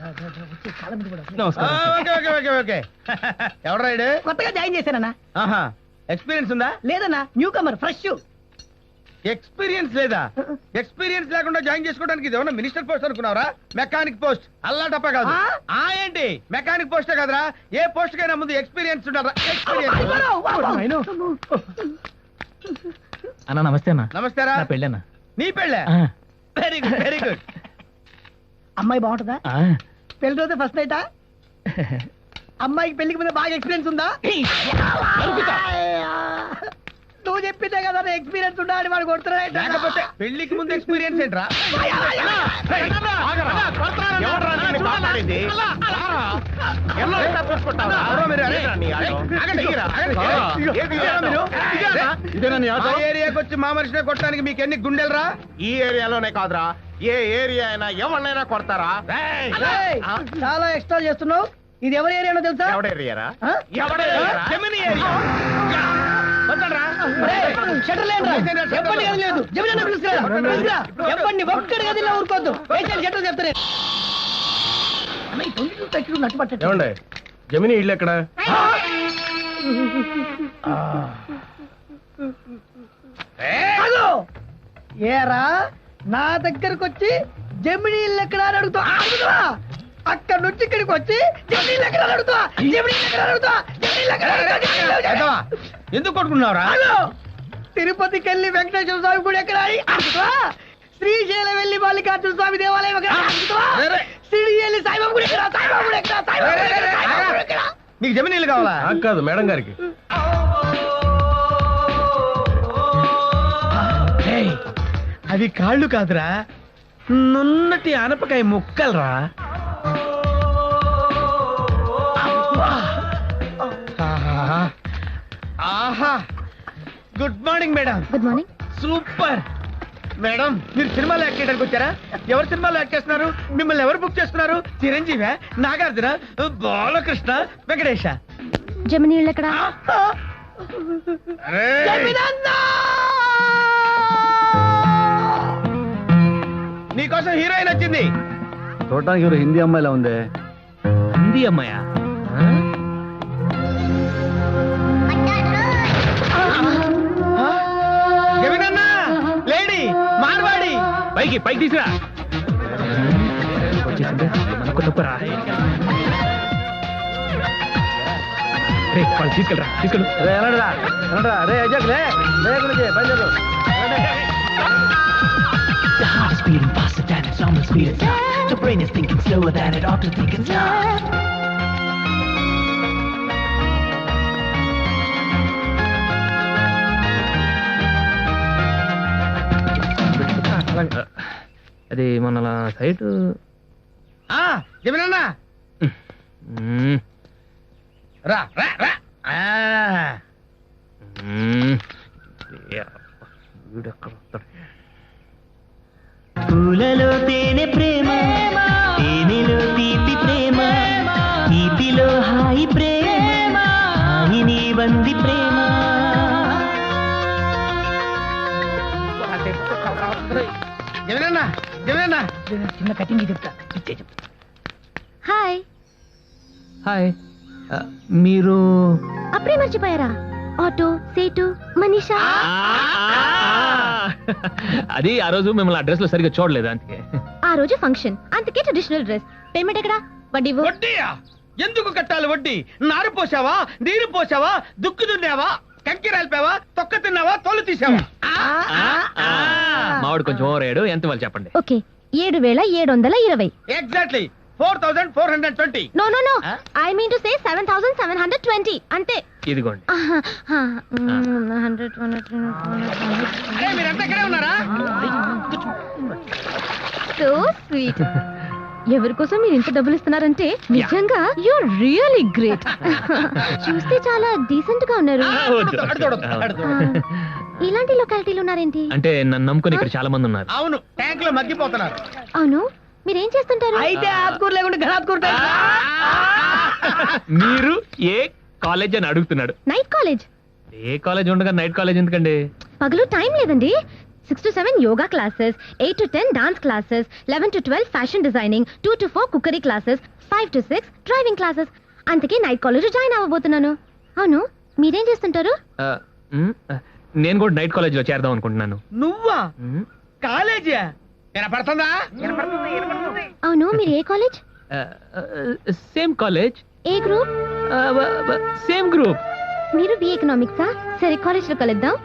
ఆ, okay okay okay okay. ఎవడు ride కొత్తగా జాయిన్ చేశానన్నా. ఆహా ఎక్స్పీరియన్స్ ఉందా? లేదన్నా న్యూ కమర్ ఫ్రెష్ ఎక్స్పీరియన్స్ లేదా? ఎక్స్పీరియన్స్ లేకుండా జాయిన్ చేసుకోవడానికి ఇది ఏమన్నా మినిస్టర్ పోస్ట్ అనుకున్నావరా? Mechanic post. అల్లా టప్ప కాదు. ఆ? ఏంటి? మెకానిక్ పోస్టే కదరా. ఏ పోస్ట్ కైనా ముందు ఎక్స్పీరియన్స్ ఉండాలా ఎక్స్పీరియన్స్. అన్న నమస్తే అన్న. నమస్తేరా. నా పెళ్ళన్న. నీ పెళ్ళే? వెరీ గుడ్ వెరీ గుడ్ అమ్మాయి బాగుంటుందా? పెళ్ళి రోజు ఫస్ట్ నైటా అమ్మాయికి పెళ్ళికి ముందు బాగా ఎక్స్పీరియన్స్ ఉందా? నువ్వు చెప్పిందే కదా ఎక్స్పీరియన్స్ ఉందా అని వాడు కొడుతున్నాడు. లేకపోతే పెళ్ళికి ముందు ఎక్స్పీరియన్స్ ఏంట్రా? ఏరియాకి వచ్చి మా మనిషిని కొట్టడానికి మీకు ఎన్ని గుండెలరా? ఈ ఏరియాలోనే కాదురా. ఏ ఏరియా అయినా ఎవరినైనా కొడతారా? ఏయ్, చాలా ఎక్స్ట్రా చేస్తున్నావు. ఇది ఎవరి ఏరియానో తెలుసా? ఎవడ ఏరియారా ఆ? ఎవడ ఏరియారా? జమిని ఏరియా. వద్దండ్రా. ఒరేయ్, షట్టర్ లేదురా. ఎప్పటి గది లేదు. జమినన్న పిలుస్తురా. పిలుస్తురా. ఎప్పటి ఒక్కడి గదిలో ఊరుకోవద్దు. వేసాను షట్టర్ చెప్తానే అన్న, ఈ తొంగి చూస్తే ఎక్కడ నట్టు పట్టట్లేదు. ఏమండి? జమిని ఇల్లు ఎక్కడ? ఆగు! ఏరా? నా దగ్గరకు వచ్చి జమినీ ఎక్కడ అని అడుగుతా. అడుగుతావా అక్కడ నుంచి ఇక్కడికి వచ్చి జమినీ ఎక్కడ అని అడుగుతావా జమినీ ఎక్కడ అడుగుతావా జమినీ ఎక్కడ అడుగుతావా? ఎందుకు కొట్టుకున్నావురా! తిరుపతికి వెళ్ళి వెంకటేశ్వర స్వామి గుడి ఎక్కడ? అని అడుగుతావా శ్రీశైలం వెళ్ళి మల్లికార్జున స్వామి దేవాలయం ఎక్కడ? అడుగుతావా. సిడి వెళ్ళి సాయిబాబా గుడి ఎక్కడ? సాయిబాబా గుడి ఎక్కడ? సాయిబాబా గుడి ఎక్కడ? సాయిబాబా గుడి ఎక్కడ? నీకు జమినీలు కావాలా? కాదు మేడం గారికి. అవి కాళ్ళు కాదురా. నున్నటి ఆనపకాయ ముక్కలరా. ఆహా. ఆహా. Good morning madam good morning super madam మీరు సినిమాలో యాక్ట్ చేయడానికి వచ్చారా? ఎవరు సినిమాలో యాక్ట్ చేస్తున్నారు? మిమ్మల్ని ఎవరు బుక్ చేస్తున్నారు? చిరంజీవి నాగార్జున బాలకృష్ణ వెంకటేశ. జమినీ ఇల్లు ఎక్కడ నీకోసం చూడటానికి ఎవరు హిందీ అమ్మాయిలా ఉందే. హిందీ అమ్మాయా? లేడీ మార్వాడి. పైకి పైకి తీసురా వచ్చేసిందే? మనకు తప్పరా రే వాళ్ళు తీసుకెళ్ళరా తీసుకెళ్ళు. రే ఎలాంటిరా ఎలాంటిరా రే అజాక్ బయలుదేరు. Its The brain is thinking slower than it ought to think it's not. అది మన సైట్ జమినన్నా రా రా రా ఆ, పూలలో తేనె ప్రేమ బంది ప్రేమ. చిన్న కటింగ్ చెప్తా. ఇచ్చే చెప్తా హాయ్. హాయ్. మీరు అప్పుడే మర్చిపోయారా? ఆటో సేటు మనీషా? అది ఆ రోజు మిమ్మల్ని అడ్రస్లో సరిగ్గా చూడలేదు అందుకే. ఆ రోజు ఫంక్షన్. అందుకే ట్రెడిషనల్ డ్రెస్ పేమెంట్ ఎక్కడ? వడ్డీ ఎందుకు కట్టాలి వడ్డీ? నారు పోసావా? నీరు పోసావా? దుక్కు దున్నావా? కంకి రాలిపావా? తొక్క తిన్నావా? తోలు తీసావా? మావాడు కొంచెం ఓవర్ అయ్యాడు. ఎంత వాళ్ళు చెప్పండి? ఓకే. ఏడు వేల ఏడు వందల ఇరవై. Exactly four thousand four hundred twenty no no no? I mean to say seven thousand seven hundred twenty అంతే. ఇదిగోండి. హండ్రెడ్ మీరంతా ఇక్కడే ఉన్నారా? సో స్వీట్ ఎవరి కోసం మీరు ఇంత డబ్బులు ఇస్తున్నారంటే నిజంగా యూర్ రియలీ గ్రేట్ చూస్తే చాలా డీసెంట్గా ఉన్నారు. ఇలాంటి లొకాలిటీలు ఉన్నారేంటి? అంటే నన్ను నమ్ముకొని ఇక్కడ చాలా మంది ఉన్నారు. అవును ట్యాంక్లో మగ్గిపోతున్నారు. అవును మీరేం చేస్తుంటారు అయితే ఆత్కూరు లేకుండా ఘనాత్కూరు మీరు ఏ కాలేజ్ అని అడుగుతున్నాడు. నైట్ కాలేజ్ ఏ కాలేజ్ ఉండగా నైట్ కాలేజ్ ఎందుకండి? పగలు టైం లేదండి. Six to seven yoga classes eight to ten dance classes eleven to twelve fashion designing two to four cookery classes five to six driving classes అందుకే night college join అవ్వబోతున్నాను. అవును మీరేం చేస్తుంటారు? నేను కూడా నైట్ కాలేజ్లో చేరదాం అనుకుంటున్నాను. నువ్వా? కాలేజీ? వినపడుతుందా? అవును మీరు ఏ కాలేజ్ సేమ్ కాలేజ్ ఏ గ్రూప్ సేమ్ గ్రూప్ మీరు బి ఎకనామిక్సా సరే కాలేజ్లో కలుద్దాం.